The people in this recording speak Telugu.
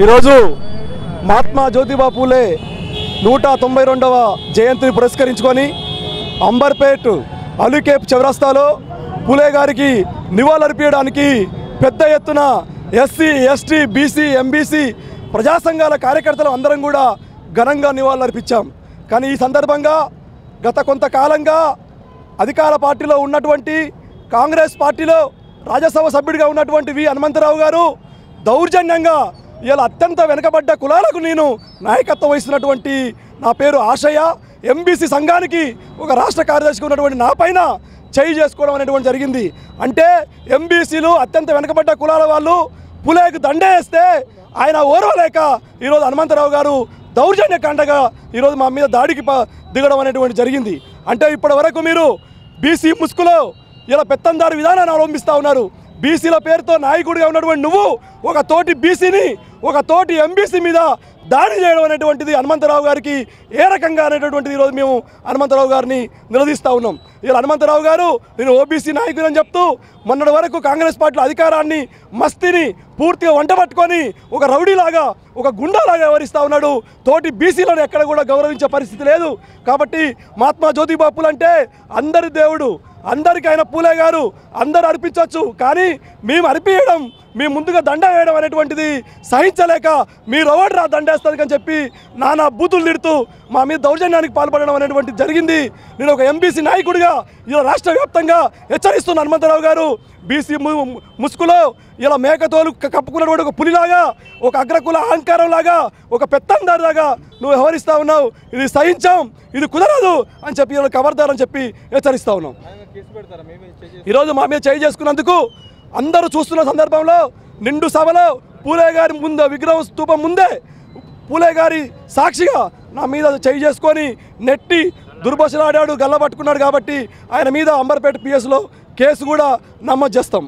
ఈరోజు మహాత్మా జ్యోతిబా పూలే నూట తొంభై రెండవ జయంతిని పురస్కరించుకొని అంబర్పేట్ అలికేప్ చౌరస్తాలో పూలే గారికి నివాళులర్పించడానికి పెద్ద ఎత్తున ఎస్సీ ఎస్టీ బీసీ ఎంబీసీ ప్రజా సంఘాల కార్యకర్తలు అందరం కూడా ఘనంగా నివాళులర్పించాం కానీ ఈ సందర్భంగా గత కొంతకాలంగా అధికార పార్టీలో ఉన్నటువంటి కాంగ్రెస్ పార్టీలో రాజ్యసభ సభ్యుడిగా ఉన్నటువంటి వి హనుమంతరావు గారు దౌర్జన్యంగా ఇలా అత్యంత వెనుకబడ్డ కులాలకు నేను నాయకత్వం వహిస్తున్నటువంటి నా పేరు ఆశయ ఎంబీసీ సంఘానికి ఒక రాష్ట్ర కార్యదర్శిగా ఉన్నటువంటి నా పైన చేయి చేసుకోవడం అనేటువంటి జరిగింది. అంటే ఎంబీసీలు అత్యంత వెనుకబడ్డ కులాల వాళ్ళు పులేకు దండేస్తే ఆయన ఓర్వలేక ఈరోజు హనుమంతరావు గారు దౌర్జన్యకాండగా ఈరోజు మా మీద దాడికి దిగడం అనేటువంటి జరిగింది. అంటే ఇప్పటి వరకు మీరు బీసీ ముసుగులో ఇలా పెత్తందారు విధానాన్ని అవలంబిస్తూ ఉన్నారు. బీసీల పేరుతో నాయకుడిగా ఉన్నటువంటి నువ్వు ఒక తోటి బీసీని ఒక తోటి ఎంబీసీ మీద దాడి చేయడం అనేటువంటిది హనుమంతరావు గారికి ఏ రకంగా అనేటటువంటిది ఈరోజు మేము హనుమంతరావు గారిని నిలదీస్తూ ఉన్నాం. ఇలా హనుమంతరావు గారు నేను ఓబీసీ నాయకుడు అని చెప్తూ మొన్నటి వరకు కాంగ్రెస్ పార్టీలో అధికారాన్ని మస్తిని పూర్తిగా వంట పట్టుకొని ఒక రౌడీలాగా ఒక గుండాలాగా వ్యవహరిస్తూ ఉన్నాడు. తోటి బీసీలను ఎక్కడ కూడా గౌరవించే పరిస్థితి లేదు. కాబట్టి మహాత్మా జ్యోతిబాపులు అంటే అందరి దేవుడు అందరికీ ఆయన పూలే గారు. అందరు అర్పించవచ్చు కానీ మేము అర్పించడం మీ ముందుగా దండ వేయడం అనేటువంటిది సహించలేక మీరు ఎవడరా దండేస్తుంది అని చెప్పి నానా బూతులు తిడుతూ మా మీద దౌర్జన్యానికి పాల్పడడం అనేటువంటిది జరిగింది. నేను ఒక ఎంబీసీ నాయకుడిగా ఇలా రాష్ట్ర వ్యాప్తంగా హెచ్చరిస్తున్న హనుమంతరావు గారు బీసీ ముసుగులో ఇలా మేకతోలు కప్పుకున్నటువంటి ఒక పులిలాగా ఒక అగ్రకుల అహంకారం లాగా ఒక పెత్తందారులాగా నువ్వు వ్యవహరిస్తా ఉన్నావు. ఇది సహించాం ఇది కుదరదు అని చెప్పి ఇలా కబర్దారని చెప్పి హెచ్చరిస్తా ఉన్నాం. ఈరోజు మా మీద చేయి చేసుకున్నందుకు అందరూ చూస్తున్న సందర్భంలో నిండు సభలో పూలే గారి ముందు విగ్రహం స్తూపం ముందే పూలే గారి సాక్షిగా నా మీద చేయి చేసుకొని నెట్టి దుర్భషలాడాడు గల్ల పట్టుకున్నాడు కాబట్టి ఆయన మీద అంబర్పేట పిఎస్లో కేసు కూడా నమోదు చేస్తాం.